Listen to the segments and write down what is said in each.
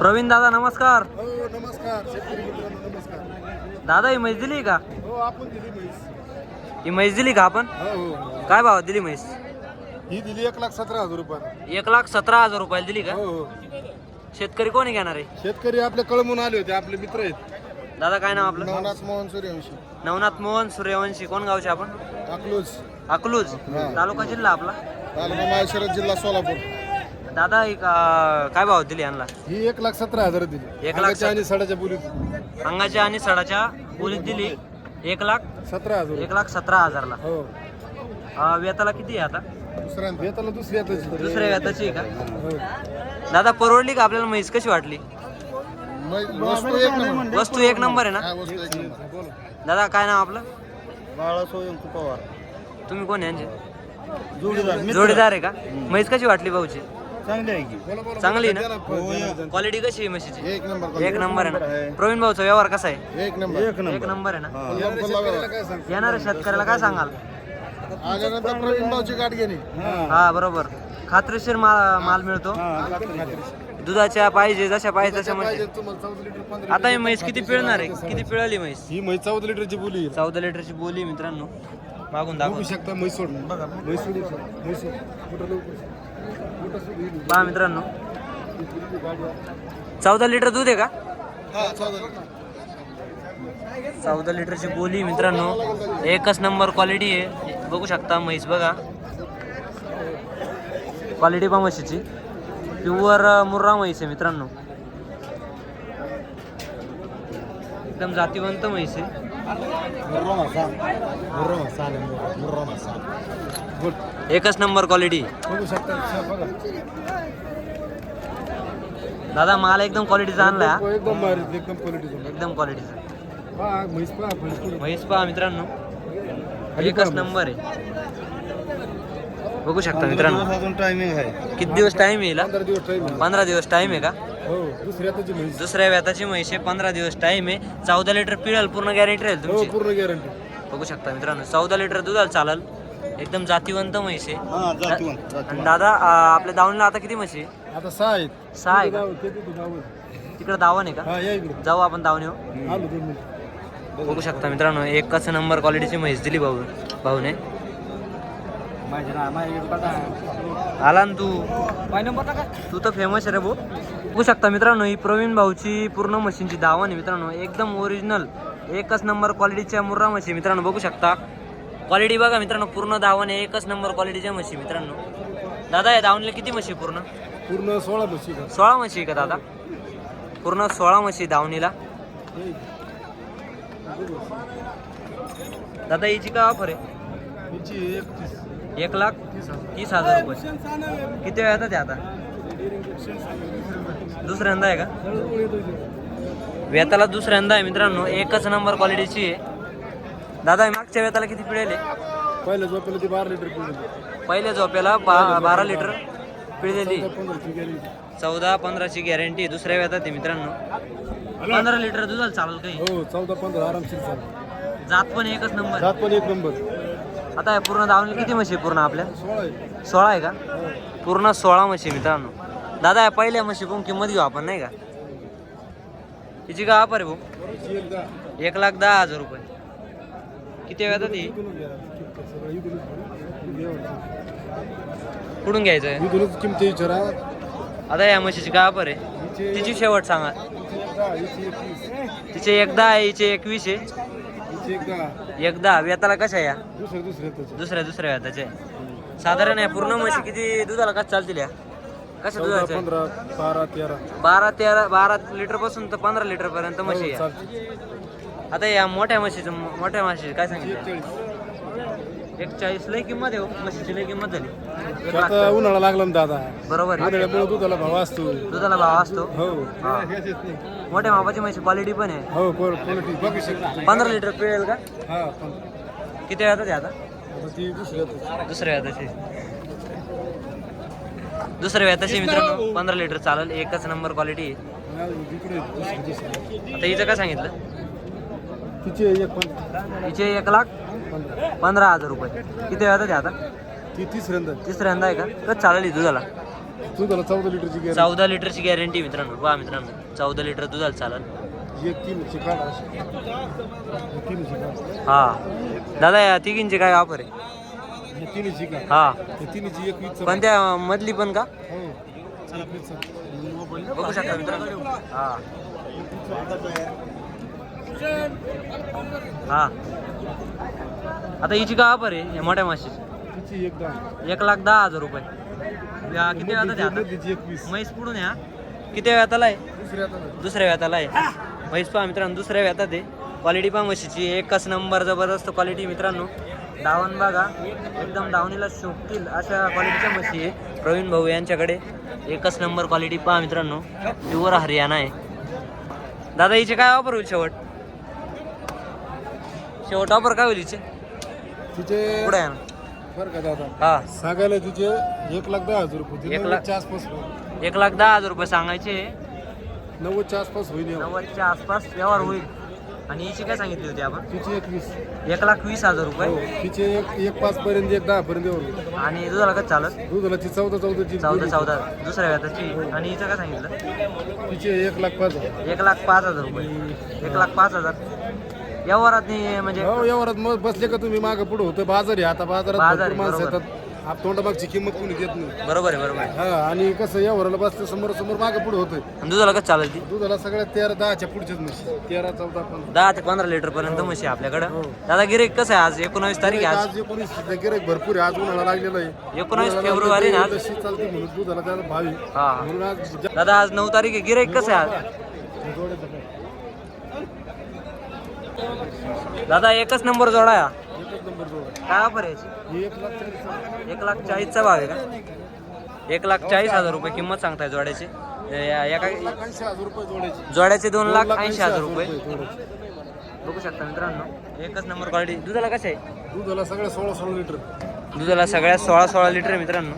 प्रवीण दादा नमस्कार. हो नमस्कार. शेतकरी मित्रांनो नमस्कार. दादा ही म्हैस दिली का? हो आपण दिली म्हैस. ही म्हैस दिली का आपण? हो हो. काय भाव दिली म्हैस? ही दिली एक लाख सतरा हजार रुपये एक लाख सतरा हजार रुपयाला दिली का? हो हो. शेतकरी कोणी घेणार आहे? शेतकरी आपले कळमून आले होते आपले मित्र आहेत. दादा काय नाव आपलं? नवनाथ मोहन सूर्यवंशी. नवनाथ मोहन सूर्यवंशी कोण गावचे आपण? अकलूज. अकलूज. तालुका जिल्हा आपला? तालुका माळशिरस जिल्हा सोलापूर. दादा ही का- काय भाव दिली यांना? ही एक लाख सतरा हजार दिली. एक लाख अंगाच्या आणि सडाच्या बोलीत अंगाच्या आणि सडाच्या बोलीत दिली. एक लाख? सतरा हजार. एक लाख सतरा हजारला. हो. अं, वेताला किती आहे आता? दुसऱ्या येताला दुसऱ्या येताची. दुसऱ्या वेताची आहे का? हो. दादा परवडली का आपल्याला म्हैस? कशी वाटली? वस्तू एक नंबर. वस्तू एक नंबर आहे ना? वस्तू एक नंबर. बोला. दादा काय नाव आपलं? बाळा सोयंकू पवार. तुम्ही कोण यांचे? जोडीदार जोडीदार आहे का? म्हैस कशी वाटली भाऊची? चांगली आहे की. चांगली आहे ना. क्वालिटी कशी आहे म्हशीची? एक नंबर एक नंबर आहे ना? प्रवीण भाऊचा व्यवहार कसा आहे? एक नंबर. एक एक नंबर आहे ना? येणाऱ्या शेतकऱ्याला काय सांगाल? आल्यानंतर प्रवीण भाऊची गाठ घेणे. हा. बरोबर. खात्रीशीर माल माल मिळतो. दुधाच्या पाहिजे जशा पाहिजे तशा म्हणजे. आता ही म्हैस किती पिळणार आहे? किती पिळाली म्हैस? ही म्हैस चौदा लिटरची बोली आहे. चौदा लिटरची बोली मित्रांनो. मागून दाखव बघू शकता म्हैस सोड बघा म्हैस सोडू शकता. म्हैस सोड. कुठं लवकर? पहा मित्रांनो. चौदा लिटर दूध आहे का? चौदा लिटर. चौदा लिटरची बोली मित्रांनो. एकच नंबर क्वालिटी आहे. बघू शकता म्हैस बघा. क्वालिटी पहा म्हशीची. प्युअर मुर्रा म्हैस आहे मित्रांनो. एकदम जातीवंत म्हैस आहे. मुर्रा मासा. मुर्रा मासा आला, मुर्रा. मुर्रा मासा. गुड. एकच नंबर क्वालिटी बघू शकता बघा दादा माल एकदम क्वालिटीचा आणला. एकदम भारी एकदम क्वालिटीचं एकदम क्वालिटीचा पहा म्हैस पहा म्हैस मित्रांनो एकच नंबर आहे बघू शकता मित्रांनो. अजून टायमिंग आहे. किती दिवस टाइम येईल हा? पंधरा दिवस टाइम पंधरा दिवस टाइम आहे का? हो दुसऱ्या त्याची म्हैस. दुसऱ्या व्याताची म्हैस आहे पंधरा दिवस टाइम आहे. चौदा लिटर पिळल पूर्ण गॅरंटी राहील हो तुमची. पूर्ण गॅरंटी बघू शकता मित्रांनो चौदा लिटर दुधाला चालल. एकदम जातीवंत म्हैस आहे. हा जातीवंत आणि दादा आ, आपल्या दावणीला आता किती म्हशी आहे? आता सहा आहेत. सहा आहे का? गाव- ते तिथं गाव आहे. तिकडे दावण आहे का? हा या इकडे. जाऊ आपण दावणी आलो दोन मिनिट. बघू शकता मित्रांनो एकच नंबर क्वालिटीची म्हैस दिली भाऊ भाऊने. आला ना तू. तू तर फेमस आहे रे भाऊ. बघू शकता मित्रांनो ही प्रवीण भाऊची पूर्ण मशीनची दावण आहे मित्रांनो. एकदम ओरिजिनल एकच नंबर क्वालिटीच्या मुर्रा म्हशी मित्रांनो. बघू शकता. क्वालिटी बघा मित्रांनो पूर्ण दावण आहे एकच नंबर क्वालिटीच्या म्हशी मित्रांनो. दादा या दावणीला किती म्हशी पूर्ण? पूर्ण सोळा का सोळा म्हशी आहे का दादा? पूर्ण सोळा म्हशी दावणीला दादा हिची काय ऑफर आहे? एक लाख तीस हजार रुपये. किती वेळ येतात ते आता? दुसऱ्यांदा आहे का? वेताला दुसऱ्यांदा आहे मित्रांनो. एकच नंबर क्वालिटीची आहे. दादा मागच्या वेताला किती पिळेल पहिल्या झोपेला ती बारा लिटर पिळली. पहिल्या झोप्याला बा बारा लिटर पिळलेली. चौदा पंधराची गॅरंटी दुसऱ्या वेतात आहे मित्रांनो. पंधरा लिटर दुधाला चालेल काही हो? चौदा पंधरा आरामशीर चालेल. जात पण एकच नंबर जात पण एक नंबर आता हे पूर्ण दावणी किती म्हशी आहे पूर्ण आपल्या? सोळा आहे का? पूर्ण सोळा म्हशी मित्रांनो. दादा या पहिल्या म्हशी पण किंमत घेऊ आपण नाही का? तिची का ऑफर आहे भाऊ? एक लाख दहा हजार रुपये. किती वेळात ती? कुठून घ्यायचं आहे? किमती विचारा आता या म्हशीची काय ऑफर आहे? तिची शेवट सांगा. तिचे एक दहा आहे हिचे एकवीस आहे. हिची एक दहा एक दहा वेताला कशा या? दुसरं दुसरं त्याचं दुसऱ्या दुसऱ्या वेताचे साधारण या पूर्ण म्हशी किती दुधाला कसं चालतील या? दुधाच्या पंधरा बारा तेरा. बारा तेरा बारा लिटरपासून तर पंधरा लिटर पर्यंत म्हशी हो, आहे चालतं. आता या मोठ्या म्हशीचं मोठ्या म्हशी काय सांगितलं. एक चाळीस लय किंमत आहे हो. म्हशीची लय किंमत झाली. एक लाख आता उन्हाळा लागला ना दादा. बरोबर आहे. उन्हाळ्यामुळे दुधाला भाव असतो. दुधाला भाव असतो. हो. हा. मोठ्या मापाची म्हशी क्वालिटी पण आहे. हो क्वालिटी बघू शकता. पंधरा लिटर पिळेल का? हा पण किती वेळात आहे आता? आता ती दुसऱ्या दुसऱ्या वेळाची दुसऱ्या वेळाची मित्रांनो. पंधरा लिटर चालेल. एकच नंबर क्वालिटी आहे. इकडे दुसरी दुसरी आता हिचं काय सांगितलं? तिची एक पण हिचे एक लाख पंधरा हजार रुपये. किती वेळात आहे आता ती तिसऱ्यांदा तिसऱ्यांदा आहे का? कच चालेल दुधाला? दुधाला चौदा लिटरची गॅरंटी. चौदा लिटरची गॅरंटी मित्रांनो पहा मित्रांनो चौदा लिटर दुधाला चालेल. एक किलोची काढ. हा. दादा या तिघींची काय ऑफर आहे? तिन्हीची काढ हा. तिन्हीची एक पण त्या मधली पण का? हो. बघू शकता मित्रांनो. हा. हा. आता हिची का ऑफर आहे या मोठ्या माशीची तिची एक दहा एक लाख दहा हजार रुपये. या किती वेळात आहे आता? तिची एक वीस. म्हैस पुढून या. किती वेळात आहे? नाही. दुसऱ्या व्याताला आहे. म्हैस पहा मित्रांनो दुसऱ्या व्यातात आहे. क्वालिटी पहा म्हशीची. एकच नंबर जबरदस्त क्वालिटी मित्रांनो. दावण बघा. एकदम दावणीला शोभतील अशा क्वालिटीच्या म्हशी आहे. प्रवीण भाऊ यांच्याकडे एकच नंबर क्वालिटी पहा मित्रांनो. प्युअर हरियाणा आहे. दादा हिचे काय ऑफर होईल शेवट? शेवट ऑफर काय होईल हिचे? तिचे पुढे आहे ना. बरं का दादा? हा. सांगायला तिचे एक लाख दहा हजार रुपये. एक एक लाख- आसपास होईल. एक लाख दहा हजार रुपये सांगायचे. नव्वदच्या आसपास होईल. नव्वदच्या आसपास व्यवहार होईल. आणि हिची काय सांगितली होती आपण? तिची एक वीस. एक लाख वीस हजार रुपये. हो तिचे एक एक पाच पर्यंत एक दहा पर्यंत होईल. आणि दुधाला कसं चालत? दुधाला ती चौदा चौदाची चौदा चौदा. दुसऱ्या व्याजाची आणि हिचं काय सांगितलं? तिचे एक लाख पाच हजार. एक लाख पाच हजार रुपये. एक लाख पाच हजार. व्यवहारात नाही म्हणजे हो यावरात मग बसले का तुम्ही? मागं पुढे होतं. बाजार आहे आता. बाजारात बाजार भरपूर आहे, माणसं बरोबर. येतात. आप तोंडामागची किंमत कोणी घेत नाही. बरोबर आहे बरोबर आहे. हा आणि कसं यावराला बसलं समोर समोर मागं पुढे होतंय. आणि दुधाला कसं चालत ती? दुधाला सगळ्यात तेरा दहाच्या पुढच्याच म्हशी. तेरा चौदा पंधरा. दहा ते पंधरा लिटर पर्यंत म्हशी आपल्याकडं. हो. दादा गिरेक कसं आहे आज? एकोणावीस तारीख आहे आज. आज एकोणीस गिराईक भरपूर आहे. आज उन्हाळा लागलेला आहे. एकोणावीस उन्हाळा फेब्रुवारी ना आज? लागलेला आहे, जशी चालते म्हणून दुधाला त्याला भावी. हा. म्हणून आज दादा आज नऊ तारीख आहे. गिरेक कसं आहे आज? जोड्याचं? दादा एकच नंबर जोडा जोड. काय ऑफर आहे याची? एक लाख चाळीसचा भाव आहे का? एक लाख चाळीस हजार रुपये किंमत सांगताय जोड्याची. या- एका जोड्याची. दोन लाख ऐंशी हजार रुपये. बघू शकता मित्रांनो एकच नंबर क्वालिटी दुधाला कसं आहे? दुधाला सगळं सोळा सोळा लिटर दुधाला सगळ्यात सोळा सोळा लिटर आहे मित्रांनो.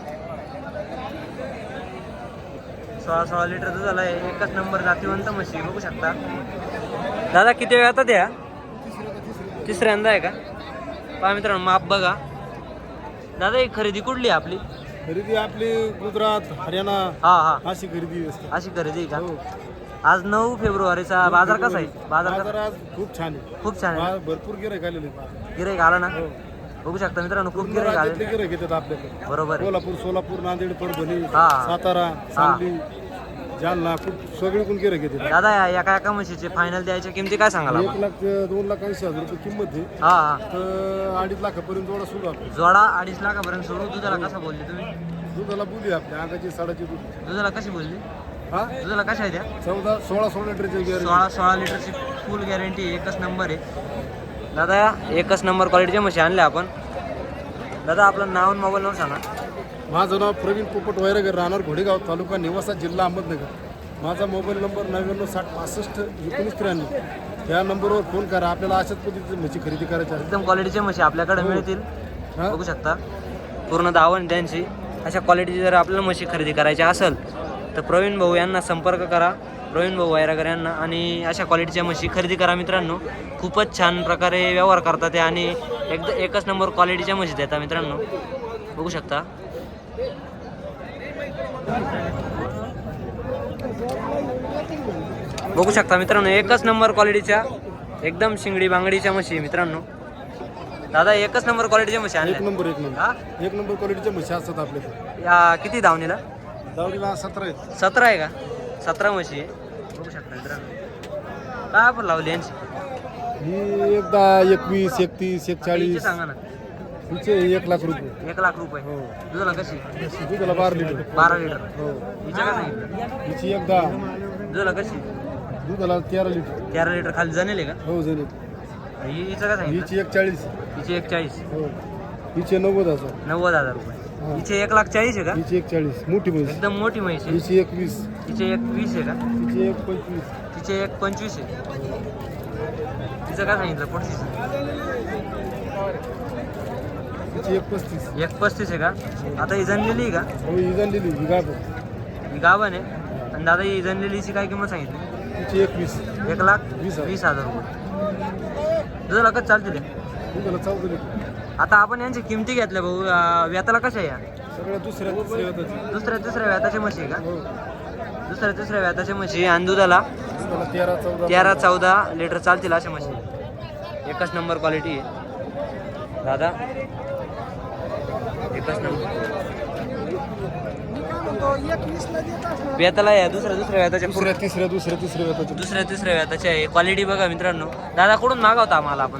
सोळा सोळा लिटर दुधाला एकच नंबर जातीवंत म्हशी बघू शकता. दादा किती वेळ आता द्या? तिसऱ्यांदा आहे का? पहा मित्रांनो माप बघा. दादा ही खरेदी कुठली आहे आपली? खरेदी आपली गुजरात हरियाणा हा हा. अशी खरेदी असते. अशी खरेदी आहे का? हो. आज नऊ फेब्रुवारीचा बाजार कसा आहे? बाजार बाजार कसा आज खूप छान आहे. खूप छान आहे भरपूर गिराईक आलेले. गिराईक आला ना? हो. बघू शकता मित्रांनो खूप गिराईक राज्यातले आले गिराईक येतात आपल्याकडे. बरोबर आहे. कोल्हापूर सोलापूर नांदेड परभणी हा. सातारा सांगली जालना खूप सगळीकडून गिराईक येतात दादा या एका एका म्हशीचे फायनल द्यायच्या किमती काय सांगाल आपण? एक लाख ते दोन लाख ऐंशी हजार रुपये किंमत आहे. हा हा. तर अडीच लाखापर्यंत जोडा सुरू आहे जोडा अडीच लाखापर्यंत सोडू. दुधाला कसं बोलली तुम्ही? दुधाला बोली आपल्या अंगाची साडाची दूध. दुधाला कशी बोलली? हा? दुधाला कशा आहे त्या चौदा सोळा सोळा लिटरची गॅरंटी सोळा सोळा लिटरची फुल गॅरंटी एकच नंबर आहे. दादा एकच नंबर क्वालिटीच्या म्हशी आणल्या आपण. दादा आपलं नाव आणि मोबाईल नंबर सांगा. माझं नाव प्रवीण पोपट वैरगर राहणार घोडेगाव तालुका निवासा जिल्हा अहमदनगर. माझा मोबाईल नंबर नव्याण्णव साठ पासष्ट एकोणीस त्र्याण्णव. या नंबरवर फोन करा. आपल्याला अशाच पद्धतीची म्हशी खरेदी करायची आहे. एकदम क्वालिटीच्या म्हशी आपल्याकडे मिळतील. हा? बघू शकता. पूर्ण दावण त्यांची. अशा क्वालिटीची जर आपल्याला म्हशी खरेदी करायची असेल तर प्रवीण भाऊ यांना संपर्क करा. प्रवीण भाऊ वायरागर यांना. आणि अशा क्वालिटीच्या म्हशी खरेदी करा मित्रांनो. खूपच छान प्रकारे व्यवहार करतात ते आणि एकदा एकच नंबर क्वालिटीच्या म्हशी देतात मित्रांनो. बघू शकता. बघू शकता मित्रांनो एकच नंबर क्वालिटीच्या एकदम शिंगडी बांगडीच्या म्हशी मित्रांनो. दादा एकच नंबर क्वालिटीच्या म्हशी एक आणल्या नंबर एक नंबर. हा? एक नंबर क्वालिटीच्या म्हशी असतात आपल्याकडे या किती धावणीला? दावडीला सतरा आहेत. सतरा आहे का? सतरा म्हशी आहे. बघू शकता मित्रांनो. काय आपण लावली यांची? ही एकदा एकवीस एकतीस एकचाळीस. सांगा ना. हिचे एक लाख रुपये. एक लाख रुपये. हो. दुधाला कशी? दुधाला बारा लिटर. बारा लिटर. हो. हिच्या काय सांगितलं हिची एकदा दुधाला कशी? दुधाला तेरा लिटर. तेरा लिटर खाली जाणेल का? हो जण हि- हिचं काय सांगितलं हिची एक चाळीस. हिची एक चाळीस. हो. हिचे नव्वद हजार. नव्वद हजार रुपये. हिचे एक लाख चाळीस आहे का? हिची एक चाळीस. मोठी म्हैस. एकदम मोठी म्हैस आहे. हिची एक वीस. तिचे एक वीस आहे का? हिची एक पंचवीस. तिचे एक पंचवीस आहे. तिचं काय सांगितलं? पस्तीस हिची एक पस्तीस. एक पस्तीस आहे का? आता ही जनलेली आहे का? हो ही ही गाभ ही गाभण आहे. आणि दादा ही जनलेलीची काय किंमत सांगितली? हिची एक वीस एक लाख वीस हजार. वीस हजार रुपये. दुधाला लगत चालते ते दुधाला चौदा लिटर आता आपण यांची किमती घेतल्या भाऊ. अं, व्याताला कशा आहे या? सगळ्या दुसऱ्या तिसऱ्या दुसऱ्या तिसऱ्या व्याताच्या म्हशी आहे का? हो. दुसऱ्या तिसऱ्या व्याताच्या म्हशी आणि दुधाला? मला तेरा चौदा. तेरा चौदा लिटर चालतील अशा म्हशी. एकच नंबर क्वालिटी आहे. दादा? एकच नंबर व्याताला या दुसऱ्या दुसऱ्या व्याताच्या दुसऱ्या तिसऱ्या दुसऱ्या तिसऱ्या येतात दुसऱ्या तिसऱ्या व्याताच्या आहे क्वालिटी बघा मित्रांनो. दादा कुठून मागवता आम्हाला आपण?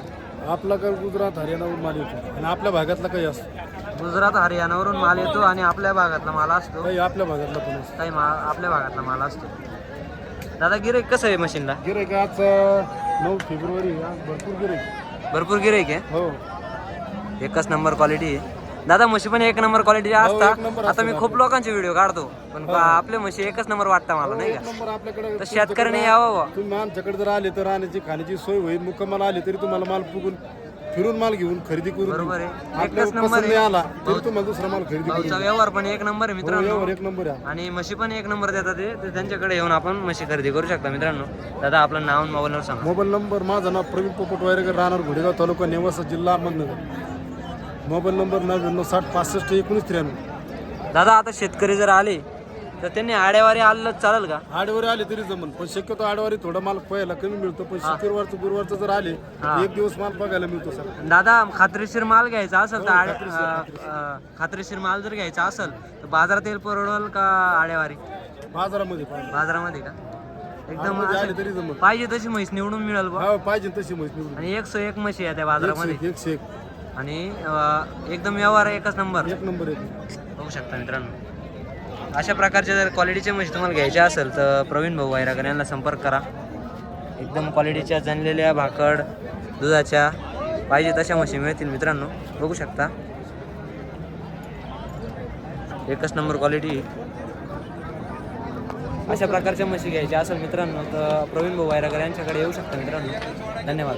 आपला काय गुजरात हरियाणावरून माल येतो. आणि आपल्या भागातला काही असतो. गुजरात हरियाणावरून माल येतो आणि आपल्या भागातला माल असतो. काही आपल्या भागातला पण असतो. काही माल आपल्या भागातला माल असतो. दादा गिरेक कसं आहे मशीनला? गिरायक आज नऊ फेब्रुवारी भरपूर गिरायक भरपूर गिरेक आहे? हो. एकच नंबर क्वालिटी आहे. दादा म्हशी पण एक नंबर क्वालिटी हो, असता आता मी खूप लोकांचे व्हिडिओ काढतो. पण पा- आपल्या म्हशी एकच नंबर वाटतं मला नाही का? तर शेतकऱ्याने यावं. तुम्ही आमच्याकडे जर आले तर राहण्याची खाण्याची सोय होईल. मुक्कामाला आले तरी तुम्हाला माल फुगून फिरून माल घेऊन खरेदी करून बरोबर. आहे. एकच नंबर आला तरी तुम्हाला दुसरा माल खरेदी भाऊचा व्यवहार पण एक नंबर आहे देऊ. मित्रांनो. एक नंबर आहे. आणि म्हशी पण एक नंबर देतात ते. तर त्यांच्याकडे येऊन आपण म्हशी खरेदी करू शकता मित्रांनो. दादा आपलं नाव मोबाईल नंबर सांगा. मोबाईल नंबर माझं नाव प्रवीण पोपट वायरेकर राहणार घोडेगाव तालुका नेवासा जिल्हा अहमदनगर. मोबाईल नंबर नव्याण्णव साठ पासष्ट एकोणीस त्र्याण्णव. दादा आता शेतकरी जर आले तर त्यांनी आड्यावारी आलं चालेल का? आडवारी आले तरी जमन पण शक्यतो आडवारी थोडा माल पहिला कमी मिळतो पण शुक्रवारचं गुरुवारचं जर आले हा. एक दिवस माल बघायला मिळतो सर. दादा खात्रीशीर माल घ्यायचा असेल तर आड- खात्रीशीर, अं, अं, खात्रीशीर माल जर घ्यायचा असेल तर बाजारात येईल परवडल का आड्यावारी बाजारामध्ये पाहिजे. बाजारामध्ये का? एकदम आले तरी जमन. पाहिजे तशी म्हैस निवडून मिळेल बा. हा पाहिजे तशी म्हैस निवडून. आणि एकशे एक म्हशी आहे त्या बाजारामध्ये. एकशे एक, एकशे एक. आणि अं, एकदम व्यवहार आहे एकच नंबर. एक नंबर आहे. बघू शकता मित्रांनो. अशा प्रकारच्या जर क्वालिटीच्या म्हशी तुम्हाला घ्यायच्या असेल तर प्रवीण भाऊ वायराकर यांना संपर्क करा. एकदम क्वालिटीच्या जनलेल्या भाकड दुधाच्या पाहिजे तशा म्हशी मिळतील मित्रांनो. बघू शकता. एकच नंबर क्वालिटी अशा प्रकारच्या म्हशी घ्यायच्या असेल मित्रांनो तर प्रवीण भाऊ वायराकर यांच्याकडे येऊ शकता मित्रांनो. धन्यवाद.